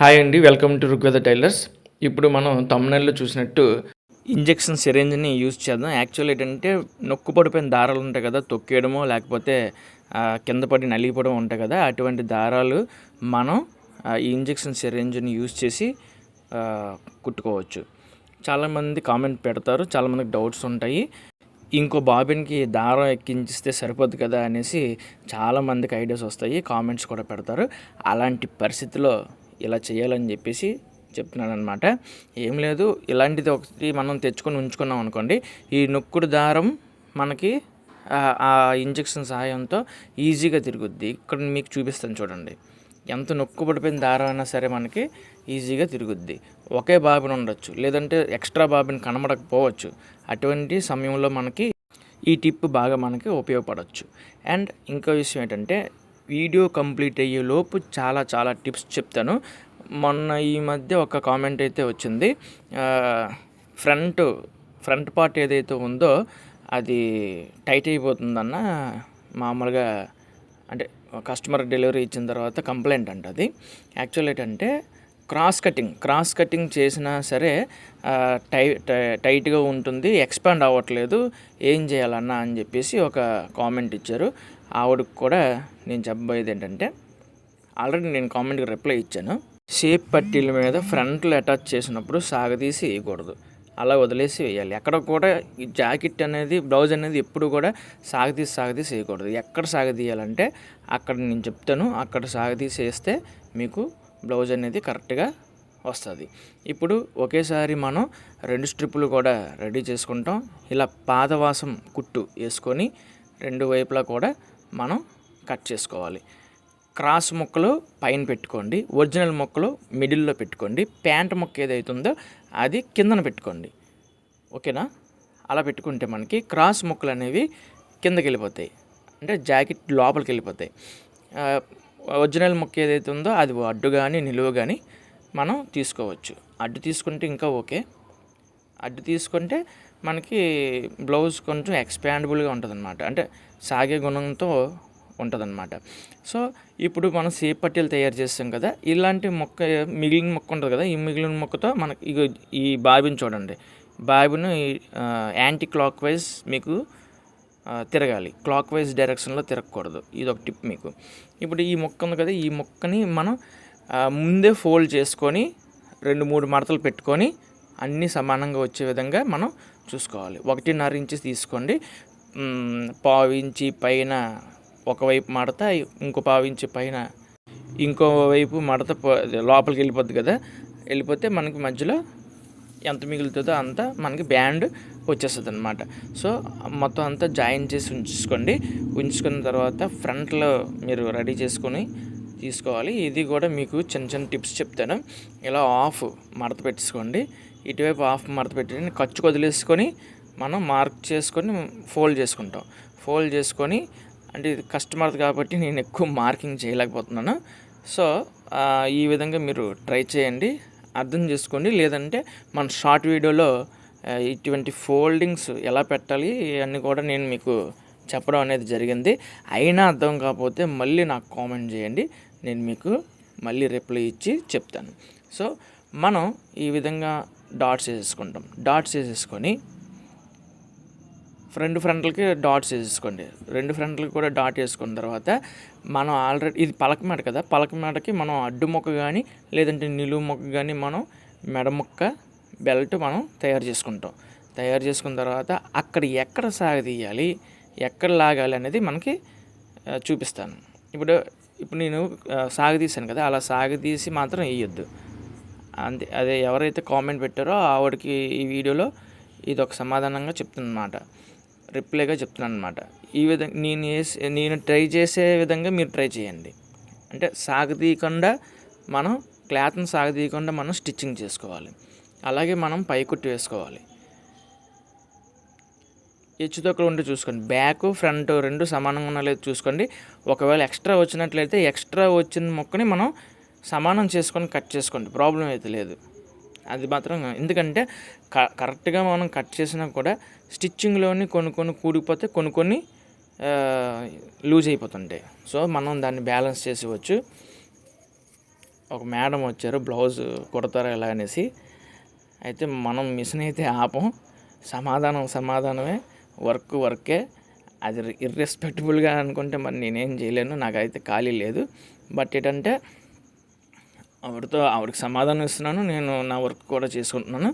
Hi అండి welcome to Rigveda tailors. ఇప్పుడు మనం తమిళనాడులో చూసినట్టు ఇంజెక్షన్ సిరేంజ్ని యూజ్ చేద్దాం. యాక్చువల్ ఏంటంటే నొక్కు పడిపోయిన దారాలు ఉంటాయి కదా తొక్కేయడమో లేకపోతే కింద పడి నలిగిపోవడం ఉంటాయి కదా అటువంటి దారాలు మనం ఈ ఇంజెక్షన్ సిరేంజ్ని యూజ్ చేసి కుట్టుకోవచ్చు. చాలామంది కామెంట్ పెడతారు చాలామందికి డౌట్స్ ఉంటాయి. ఇంకో బాబిన్కి దారం ఎక్కించిస్తే సరిపోద్దు కదా అనేసి చాలామందికి ఐడియాస్ వస్తాయి కామెంట్స్ కూడా పెడతారు. అలాంటి పరిస్థితిలో ఇలా చేయాలని చెప్పేసి చెప్తున్నాను అనమాట ఏం లేదు ఇలాంటిది ఒకటి మనం తెచ్చుకొని ఉంచుకున్నాం అనుకోండి ఈ నొక్కుడు దారం మనకి ఆ- ఇంజెక్షన్ సహాయంతో ఈజీగా తిరుగుద్ది. ఇక్కడ మీకు చూపిస్తాను చూడండి. ఎంత నొక్కు పడిపోయిన దారం అయినా సరే మనకి ఈజీగా తిరుగుద్ది. ఒకే బాబిన్ ఉండొచ్చు లేదంటే ఎక్స్ట్రా బాబిన్ కనబడకపోవచ్చు. అటువంటి సమయంలో మనకి ఈ టిప్ బాగా మనకి ఉపయోగపడవచ్చు అండ్ ఇంకో విషయం ఏంటంటే వీడియో కంప్లీట్ అయ్యేలోపు చాలా చాలా టిప్స్ చెప్తాను. మొన్న ఈ మధ్య ఒక కామెంట్ అయితే వచ్చింది. ఫ్రంట్ ఫ్రంట్ పార్ట్ ఏదైతే ఉందో అది టైట్ అయిపోతుందన్న మామూలుగా అంటే కస్టమర్ డెలివరీ ఇచ్చిన తర్వాత కంప్లైంట్ అంట అది. యాక్చువల్ ఏంటంటే క్రాస్ కటింగ్ క్రాస్ కటింగ్ చేసినా సరే టై టై- టైట్గా ఉంటుంది ఎక్స్పాండ్ అవ్వట్లేదు ఏం చేయాలన్నా అని చెప్పేసి ఒక కామెంట్ ఇచ్చారు. ఆవిడకి కూడా నేను చెప్పబోయేది ఏంటంటే ఆల్రెడీ నేను కామెంట్కి రిప్లై ఇచ్చాను. షేప్ పట్టీల మీద ఫ్రంట్లు అటాచ్ చేసినప్పుడు సాగదీసి వేయకూడదు. అలా వదిలేసి వేయాలి. ఎక్కడ కూడా ఈ జాకెట్ అనేది బ్లౌజ్ అనేది ఎప్పుడు కూడా సాగదీసి సాగదీసి వేయకూడదు. ఎక్కడ సాగదీయాలంటే అక్కడ నేను చెప్తాను అక్కడ సాగదీసి వేస్తే మీకు బ్లౌజ్ అనేది కరెక్ట్గా వస్తుంది. ఇప్పుడు ఒకేసారి మనం రెండు స్ట్రిప్పులు కూడా రెడీ చేసుకుంటాం. ఇలా పాదవాసం కుట్టు వేసుకొని రెండు వైపులా కూడా మనం కట్ చేసుకోవాలి. క్రాస్ ముక్కలు పైన పెట్టుకోండి. ఒరిజినల్ ముక్కలు మిడిల్లో పెట్టుకోండి. ప్యాంట్ ముక్క ఏదైతుందో అది కిందన పెట్టుకోండి. ఓకేనా? అలా పెట్టుకుంటే మనకి క్రాస్ ముక్కలు అనేవి కిందకి వెళ్ళిపోతాయి అంటే జాకెట్ లోపలికి వెళ్ళిపోతాయి ఒరిజినల్ ముక్క ఏదైతే ఉందో అది అడ్డు కానీ నిలువ కానీ మనం తీసుకోవచ్చు. అడ్డు తీసుకుంటే ఇంకా ఓకే. అడ్డు తీసుకుంటే మనకి బ్లౌజ్ కొంచెం ఎక్స్పాండబుల్గా ఉంటుంది అనమాట అంటే సాగే గుణంతో ఉంటుందన్నమాట. సో ఇప్పుడు మనం సేప్ పట్టీలు తయారు చేస్తాం కదా ఇలాంటి మొక్క మిగిలిన మొక్క ఉంటుంది కదా ఈ మిగిలిన మొక్కతో మనకి ఈ బాబిని చూడండి. బాబిని యాంటీ క్లాక్ వైజ్ మీకు తిరగాలి. క్లాక్ వైజ్ డైరెక్షన్లో తిరగకూడదు. ఇది ఒక టిప్ మీకు. ఇప్పుడు ఈ మొక్క ఉంది కదా ఈ మొక్కని మనం ముందే ఫోల్డ్ చేసుకొని రెండు మూడు మడతలు పెట్టుకొని అన్నీ సమానంగా వచ్చే విధంగా మనం చూసుకోవాలి. ఒకటిన్నర ఇంచెస్ తీసుకోండి. పావించి పావు పైన ఒకవైపు మడత ఇంకో పావు ఇంచి పైన ఇంకో వైపు మడత లోపలికి వెళ్ళిపోద్ది కదా. వెళ్ళిపోతే మనకి మధ్యలో ఎంత మిగులుతుందో అంత మనకి బ్యాండ్ వచ్చేస్తుంది అనమాట సో మొత్తం అంతా జాయిన్ చేసి ఉంచుకోండి ఉంచుకున్న తర్వాత ఫ్రంట్లో మీరు రెడీ చేసుకొని తీసుకోవాలి. ఇది కూడా మీకు చిన్న చిన్న టిప్స్ చెప్తాను. ఇలా ఆఫ్ మడత పెట్టేసుకోండి. ఇటువైపు ఆఫ్ మడత పెట్టి ఖర్చు వదిలేసుకొని మనం మార్క్ చేసుకొని ఫోల్డ్ చేసుకుంటాం. ఫోల్డ్ చేసుకొని అంటే ఇది కస్టమర్ కాబట్టి నేను ఎక్కువ మార్కింగ్ చేయలేకపోతున్నాను. సో ఈ విధంగా మీరు ట్రై చేయండి. అర్థం చేసుకోండి. లేదంటే మన షార్ట్ వీడియోలో ఇటువంటి ఫోల్డింగ్స్ ఎలా పెట్టాలి ఇవన్నీ కూడా నేను మీకు చెప్పడం అనేది జరిగింది. అయినా అర్థం కాకపోతే మళ్ళీ నాకు కామెంట్ చేయండి. నేను మీకు మళ్ళీ రిప్లై ఇచ్చి చెప్తాను. సో మనం ఈ విధంగా డాట్స్ వేసేసుకుంటాం. డాట్స్ వేసేసుకొని ఫ్రంట్ ఫ్రంట్లకి డాట్స్ వేసేసుకోండి. రెండు ఫ్రంట్లకి కూడా డాట్ వేసుకున్న తర్వాత మనం ఆల్రెడీ ఇది పలక మెడ కదా పలక మెడకి మనం అడ్డు మొక్క కానీ లేదంటే నిలువు మొక్క కానీ మనం మెడ మొక్క బెల్ట్ మనం తయారు చేసుకుంటాం. తయారు చేసుకున్న తర్వాత అక్కడ ఎక్కడ సాగదీయాలి ఎక్కడ లాగాలి అనేది మనకి చూపిస్తాను. ఇప్పుడు ఇప్పుడు నేను సాగదీశాను కదా అలా సాగదీసి మాత్రం వేయొద్దు. అంతే అదే ఎవరైతే కామెంట్ పెట్టారో ఆవిడకి ఈ వీడియోలో ఇది ఒక సమాధానంగా చెప్తున్నమాట రిప్లైగా చెప్తున్నాను అనమాట ఈ విధంగా నేను వేసే నేను ట్రై చేసే విధంగా మీరు ట్రై చేయండి. అంటే సాగదీయకుండా మనం క్లాత్ని సాగదీయకుండా మనం స్టిచ్చింగ్ చేసుకోవాలి. అలాగే మనం పైకుట్టు వేసుకోవాలి. హెచ్చుతొక్కలు ఉంటే చూసుకోండి. బ్యాక్ ఫ్రంట్ రెండు సమానంగా ఉన్నా లేదు చూసుకోండి. ఒకవేళ ఎక్స్ట్రా వచ్చినట్లయితే ఎక్స్ట్రా వచ్చిన మొక్కని మనం సమానం చేసుకొని కట్ చేసుకోండి. ప్రాబ్లం అయితే లేదు. అది మాత్రం ఎందుకంటే క కరెక్ట్గా మనం కట్ చేసినా కూడా స్టిచ్చింగ్లోని కొన్ని కొన్ని కూడిపోతే కొన్ని కొన్ని లూజ్ అయిపోతుంటాయి. సో మనం దాన్ని బ్యాలెన్స్ చేసేవచ్చు ఒక మేడం వచ్చారు బ్లౌజ్ కుడతారా ఎలా అనేసి. అయితే మనం మిషన్ అయితే ఆపం. సమాధానం సమాధానమే. వర్క్ వర్కే. అది ఇర్రెస్పెక్టబుల్గా అనుకుంటే మరి నేనేం చేయలేను. నాకైతే ఖాళీ లేదు. బట్ ఏంటంటే ఆవిడతో ఆవిడకి సమాధానం ఇస్తున్నాను నేను నా వర్క్ కూడా చేసుకుంటున్నాను.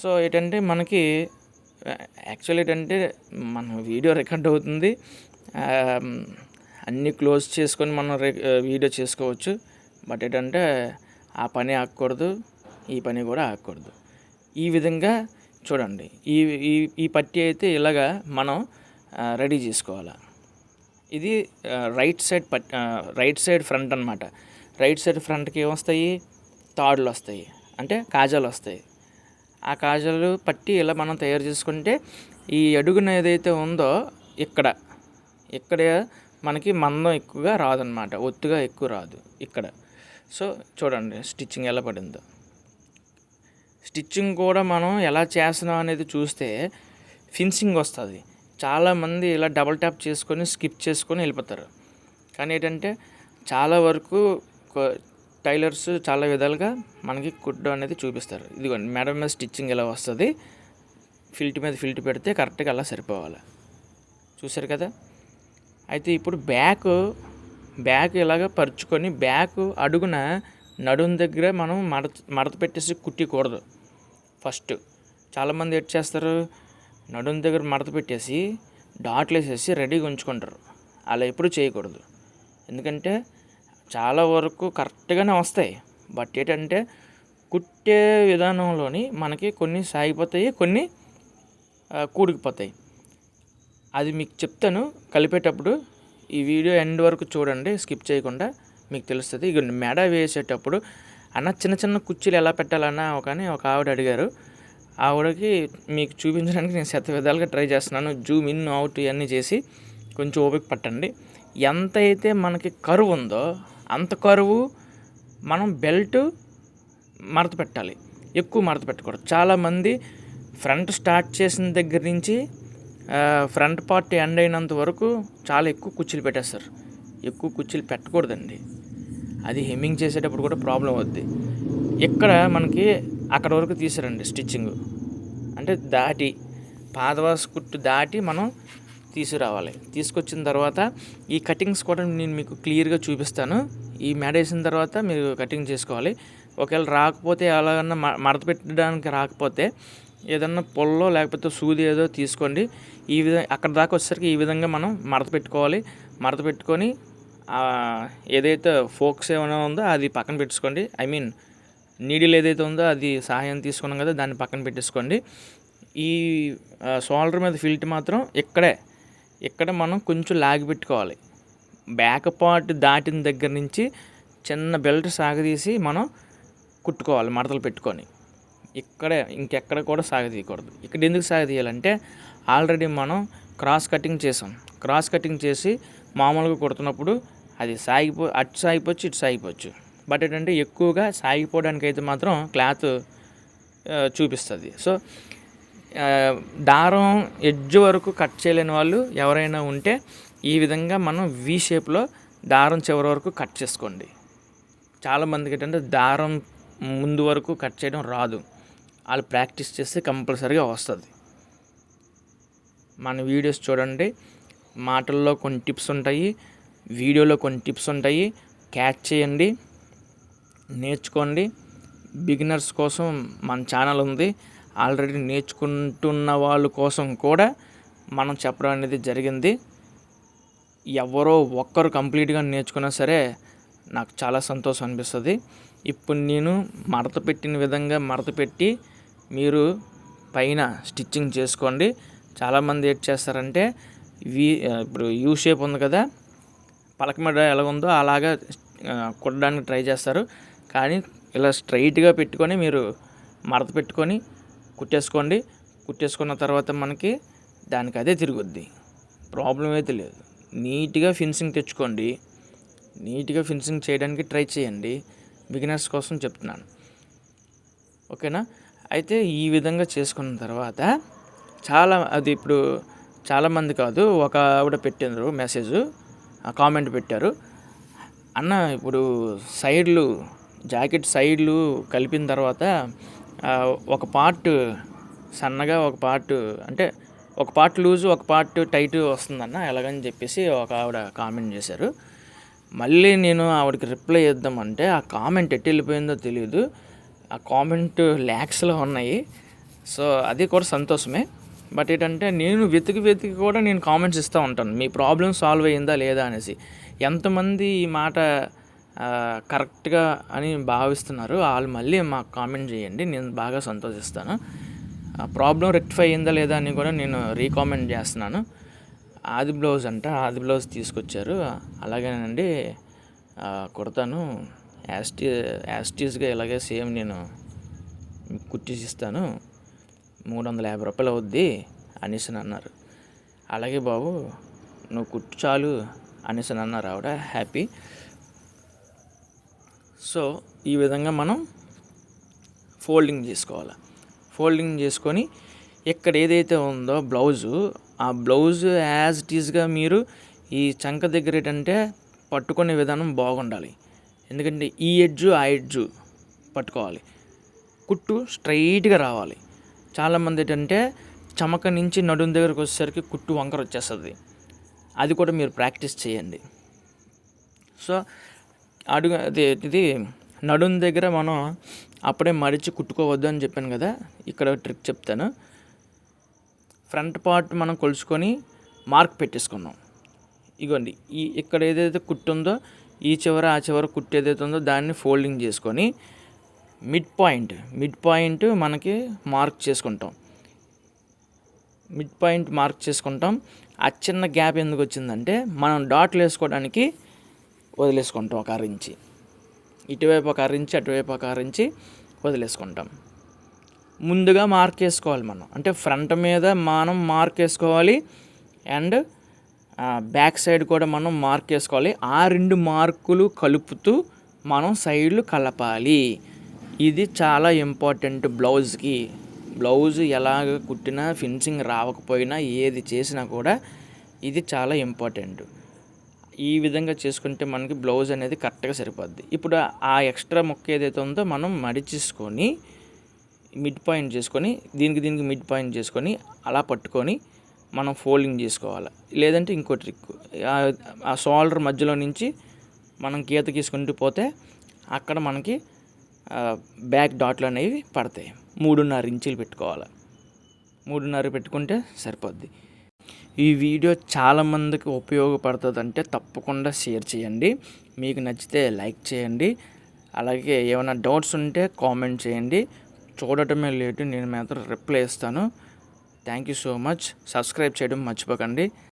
సో ఏంటంటే మనకి యాక్చువల్ ఏంటంటే మన వీడియో రికార్డ్ అవుతుంది. అన్నీ క్లోజ్ చేసుకొని మనం వీడియో చేసుకోవచ్చు. బట్ ఏంటంటే ఆ పని ఆగకూడదు ఈ పని కూడా ఆగకూడదు. ఈ విధంగా చూడండి ఈ ఈ ఈ పట్టి అయితే ఇలాగా మనం రెడీ చేసుకోవాలి. ఇది right side put right side front అనమాట రైట్ సైడ్ ఫ్రంట్కి ఏమొస్తాయి? తాడులు వస్తాయి. అంటే కాజాలు వస్తాయి. ఆ కాజాలు పట్టి ఇలా మనం తయారు చేసుకుంటే ఈ అడుగున ఏదైతే ఉందో ఇక్కడ ఇక్కడ మనకి మందం ఎక్కువగా రాదనమాట ఒత్తుగా ఎక్కువ రాదు ఇక్కడ. సో చూడండి స్టిచ్చింగ్ ఎలా పడిందో. స్టిచ్చింగ్ కూడా మనం ఎలా చేస్తున్నాం అనేది చూస్తే ఫిన్సింగ్ వస్తుంది. చాలామంది ఇలా డబల్ ట్యాప్ చేసుకొని స్కిప్ చేసుకొని వెళ్ళిపోతారు. కానీ ఏంటంటే చాలా వరకు టైలర్స్ చాలా విధాలుగా మనకి కుట్టు అనేది చూపిస్తారు. ఇదిగోండి మేడం మీద స్టిచ్చింగ్ ఎలా వస్తుంది ఫిల్ట్ మీద ఫిల్ట్ పెడితే కరెక్ట్గా అలా సరిపోవాలి. చూసారు కదా? అయితే ఇప్పుడు బ్యాక్ బ్యాక్ ఇలాగ పరుచుకొని బ్యాక్ అడుగున నడుం దగ్గర మనం మడత మడత పెట్టేసి కుట్టకూడదు. ఫస్ట్ చాలామంది ఏం చేస్తారు? నడుం దగ్గర మడత పెట్టేసి డాట్లు వేసేసి రెడీగా ఉంచుకుంటారు. అలా ఎప్పుడు చేయకూడదు. ఎందుకంటే చాలా వరకు కరెక్ట్గానే వస్తాయి. బట్ ఏంటంటే కుట్టే విధానంలోని మనకి కొన్ని సాగిపోతాయి కొన్ని కూడికిపోతాయి. అది మీకు చెప్తాను. కలిపేటప్పుడు ఈ వీడియో ఎండ్ వరకు చూడండి స్కిప్ చేయకుండా మీకు తెలుస్తుంది. ఇక మెడ వేసేటప్పుడు అన్న చిన్న చిన్న కుర్చీలు ఎలా పెట్టాలన్నా కానీ ఒక ఆవిడ అడిగారు. ఆవిడకి మీకు చూపించడానికి నేను శత విధాలుగా ట్రై చేస్తున్నాను. జూమ్ ఇన్ అవుట్ ఇవన్నీ చేసి కొంచెం ఓపిక పట్టండి. ఎంత అయితే మనకి కరువు ఉందో అంత కరువు మనం బెల్ట్ మడత పెట్టాలి. ఎక్కువ మడత పెట్టకూడదు చాలామంది ఫ్రంట్ స్టార్ట్ చేసిన దగ్గర నుంచి ఫ్రంట్ పార్ట్ ఎండ్ అయినంత వరకు చాలా ఎక్కువ కుర్చీలు పెట్టేస్తారు. ఎక్కువ కుర్చీలు పెట్టకూడదండి. అది హెమ్మింగ్ చేసేటప్పుడు కూడా ప్రాబ్లం అవుద్ది. ఇక్కడ మనకి అక్కడ వరకు తీసారండి స్టిచ్చింగ్. అంటే దాటి పాదవాస కుట్టు దాటి మనం తీసుకురావాలి. తీసుకొచ్చిన తర్వాత ఈ కటింగ్స్ కూడా నేను మీకు క్లియర్గా చూపిస్తాను. ఈ మెడ వేసిన తర్వాత మీరు కటింగ్ చేసుకోవాలి. ఒకవేళ రాకపోతే ఎలాగన్నా మడత పెట్టడానికి రాకపోతే ఏదన్నా పొల్లో లేకపోతే సూది ఏదో తీసుకోండి. ఈ విధంగా అక్కడ దాకా వచ్చేసరికి ఈ విధంగా మనం మడత పెట్టుకోవాలి. మడత పెట్టుకొని ఏదైతే ఫోక్స్ ఏమైనా ఉందో అది పక్కన పెట్టుకోండి. ఐ మీన్ నీడిల్ ఏదైతే ఉందో అది సహాయం తీసుకున్నాం కదా దాన్ని పక్కన పెట్టేసుకోండి. ఈ షోల్డర్ మీద ఫిల్ట్ మాత్రం ఇక్కడే ఇక్కడ మనం కొంచెం లాగి పెట్టుకోవాలి. బ్యాక్ పార్ట్ దాటిన దగ్గర నుంచి చిన్న బెల్ట్ సాగదీసి మనం కుట్టుకోవాలి మడతలు పెట్టుకొని. ఇక్కడే ఇంకెక్కడ కూడా సాగదీయకూడదు ఇక్కడ ఎందుకు సాగదీయాలంటే ఆల్రెడీ మనం క్రాస్ కటింగ్ చేసాం. క్రాస్ కటింగ్ చేసి మామూలుగా కుడుతున్నప్పుడు అది సాగిపో అటు సాగిపోవచ్చు ఇటు సాగిపోవచ్చు. బట్ ఏంటంటే ఎక్కువగా సాగిపోవడానికి అయితే మాత్రం క్లాత్ చూపిస్తుంది. సో దారం ఎడ్జ్ వరకు కట్ చేయలేని వాళ్ళు ఎవరైనా ఉంటే ఈ విధంగా మనం వి షేప్లో దారం చివరి వరకు కట్ చేసుకోండి. చాలామందికి ఏంటంటే దారం ముందు వరకు కట్ చేయడం రాదు. వాళ్ళు ప్రాక్టీస్ చేస్తే కంపల్సరీగా వస్తుంది. మన వీడియోస్ చూడండి. మాటల్లో కొన్ని టిప్స్ ఉంటాయి వీడియోలో కొన్ని టిప్స్ ఉంటాయి. క్యాచ్ చేయండి. నేర్చుకోండి. బిగినర్స్ కోసం మన ఛానల్ ఉంది. ఆల్రెడీ నేర్చుకుంటున్న వాళ్ళ కోసం కూడా మనం చెప్పడం అనేది జరిగింది. ఎవరో ఒక్కరు కంప్లీట్గా నేర్చుకున్నా సరే నాకు చాలా సంతోషం అనిపిస్తుంది. ఇప్పుడు నేను మడత పెట్టిన విధంగా మడత పెట్టి మీరు పైన స్టిచ్చింగ్ చేసుకోండి. చాలామంది ఏం చేస్తారంటే వి ఇప్పుడు యూ షేప్ ఉంది కదా పలకమడ ఎలా ఉందో అలాగా కుట్టడానికి ట్రై చేస్తారు. కానీ ఇలా స్ట్రైట్గా పెట్టుకొని మీరు మడత పెట్టుకొని కుట్టేసుకోండి. కుట్టేసుకున్న తర్వాత మనకి దానికి అదే తిరుగుద్ది. ప్రాబ్లం అయితే లేదు. నీట్గా ఫినిషింగ్ తెచ్చుకోండి. నీట్గా ఫినిషింగ్ చేయడానికి ట్రై చేయండి. బిగినర్స్ కోసం చెప్తున్నాను. ఓకేనా? అయితే ఈ విధంగా చేసుకున్న తర్వాత చాలా అది ఇప్పుడు చాలామంది కాదు ఒక ఆవిడ పెట్టినారు మెసేజ్ కామెంట్ పెట్టారు. అన్న ఇప్పుడు సైడ్లు జాకెట్ సైడ్లు కలిపిన తర్వాత ఒక పార్ట్ సన్నగా ఒక పార్ట్ అంటే ఒక పార్ట్ లూజు ఒక పార్ట్ టైట్ వస్తుందన్న ఎలాగని చెప్పేసి ఒక ఆవిడ కామెంట్ చేశారు. మళ్ళీ నేను ఆవిడకి రిప్లై ఇద్దామంటే ఆ కామెంట్ ఎట్టి వెళ్ళిపోయిందో తెలియదు ఆ కామెంట్ ల్యాక్స్లో ఉన్నాయి. సో అది కూడా సంతోషమే. బట్ ఏంటంటే నేను వెతికి వెతికి కూడా నేను కామెంట్స్ ఇస్తూ ఉంటాను. మీ ప్రాబ్లం సాల్వ్ అయ్యిందా లేదా అనేసి. ఎంతమంది ఈ మాట కరెక్ట్గా అని భావిస్తున్నారు వాళ్ళు మళ్ళీ మాకు కామెంట్ చేయండి. నేను బాగా సంతోషిస్తాను. ఆ ప్రాబ్లం రెక్టిఫై అయిందా లేదా అని కూడా నేను రీకామెంట్ చేస్తున్నాను. ఆది బ్లౌజ్ అంట ఆది బ్లౌజ్ తీసుకొచ్చారు. అలాగేనండి కుడతాను. యాస్టీ యాస్టీస్గా ఇలాగే సేమ్ నేను మీకు కుట్టిసి ఇస్తాను మూడు వందల యాభై రూపాయలు అవుద్ది అనేసి అన్నారు. అలాగే బాబు నువ్వు కుట్టు చాలు అనేసి అన్నారు ఆవిడ హ్యాపీ. సో ఈ విధంగా మనం ఫోల్డింగ్ చేసుకోవాలి. ఫోల్డింగ్ చేసుకొని ఇక్కడ ఏదైతే ఉందో బ్లౌజు ఆ బ్లౌజ్ యాజ్ ఇట్ ఈస్గా మీరు ఈ చంక దగ్గర ఏంటంటే పట్టుకునే విధానం బాగుండాలి. ఎందుకంటే ఈ ఎడ్జు ఆ ఎడ్జు పట్టుకోవాలి. కుట్టు స్ట్రైట్గా రావాలి. చాలామంది ఏంటంటే చమక నుంచి నడుం దగ్గరకు వచ్చేసరికి కుట్టు వంకర వచ్చేస్తుంది. అది కూడా మీరు ప్రాక్టీస్ చేయండి. సో అడుగు అది ఇది నడుం దగ్గర మనం అప్పుడే మడిచి కుట్టుకోవద్దు అని చెప్పాను కదా ఇక్కడ ట్రిక్ చెప్తాను. ఫ్రంట్ పార్ట్ మనం కొలుచుకొని మార్క్ పెట్టేసుకున్నాం. ఇగోండి ఈ ఇక్కడ ఏదైతే కుట్టు ఉందో ఈ చివర ఆ చివర కుట్టు ఏదైతే ఉందో దాన్ని ఫోల్డింగ్ చేసుకొని మిడ్ పాయింట్ మిడ్ పాయింట్ మనకి మార్క్ చేసుకుంటాం. మిడ్ పాయింట్ మార్క్ చేసుకుంటాం. ఆ చిన్న గ్యాప్ ఎందుకు వచ్చిందంటే మనం డాట్లు వేసుకోవడానికి వదిలేసుకుంటాం ఒక అరించి ఇటువైపు ఒక అరించి అటువైపు ఒక అరించి వదిలేసుకుంటాం. ముందుగా మార్క్ వేసుకోవాలి మనం. అంటే ఫ్రంట్ మీద మనం మార్క్ వేసుకోవాలి అండ్ బ్యాక్ సైడ్ కూడా మనం మార్క్ వేసుకోవాలి ఆ రెండు మార్కులు కలుపుతూ మనం సైడ్లు కలపాలి. ఇది చాలా ఇంపార్టెంట్ బ్లౌజ్కి. బ్లౌజ్ ఎలాగ కుట్టినా ఫినిషింగ్ రావకపోయినా ఏది చేసినా కూడా ఇది చాలా ఇంపార్టెంట్. ఈ విధంగా చేసుకుంటే మనకి బ్లౌజ్ అనేది కరెక్ట్గా సరిపోద్ది. ఇప్పుడు ఆ ఎక్స్ట్రా ముక్క ఏదైతే ఉందో మనం మడిచేసుకొని మిడ్ పాయింట్ చేసుకొని దీనికి దీనికి మిడ్ పాయింట్ చేసుకొని అలా పట్టుకొని మనం ఫోల్డింగ్ చేసుకోవాలి. లేదంటే ఇంకో ట్రిక్ ఆ- షోల్డర్ మధ్యలో నుంచి మనం గీత గీసుకుంటూ పోతే అక్కడ మనకి బ్యాక్ డాట్లు అనేవి పడతాయి. మూడున్నర ఇంచులు పెట్టుకోవాలి. మూడున్నర పెట్టుకుంటే సరిపోద్ది. ఈ వీడియో చాలామందికి ఉపయోగపడుతుంది అంటే తప్పకుండా షేర్ చేయండి. మీకు నచ్చితే లైక్ చేయండి. అలాగే ఏమైనా డౌట్స్ ఉంటే కామెంట్ చేయండి. చూడటమే లేటు నేను మాత్రం రిప్లై ఇస్తాను. Thank you so much. Subscribe చేయడం మర్చిపోకండి.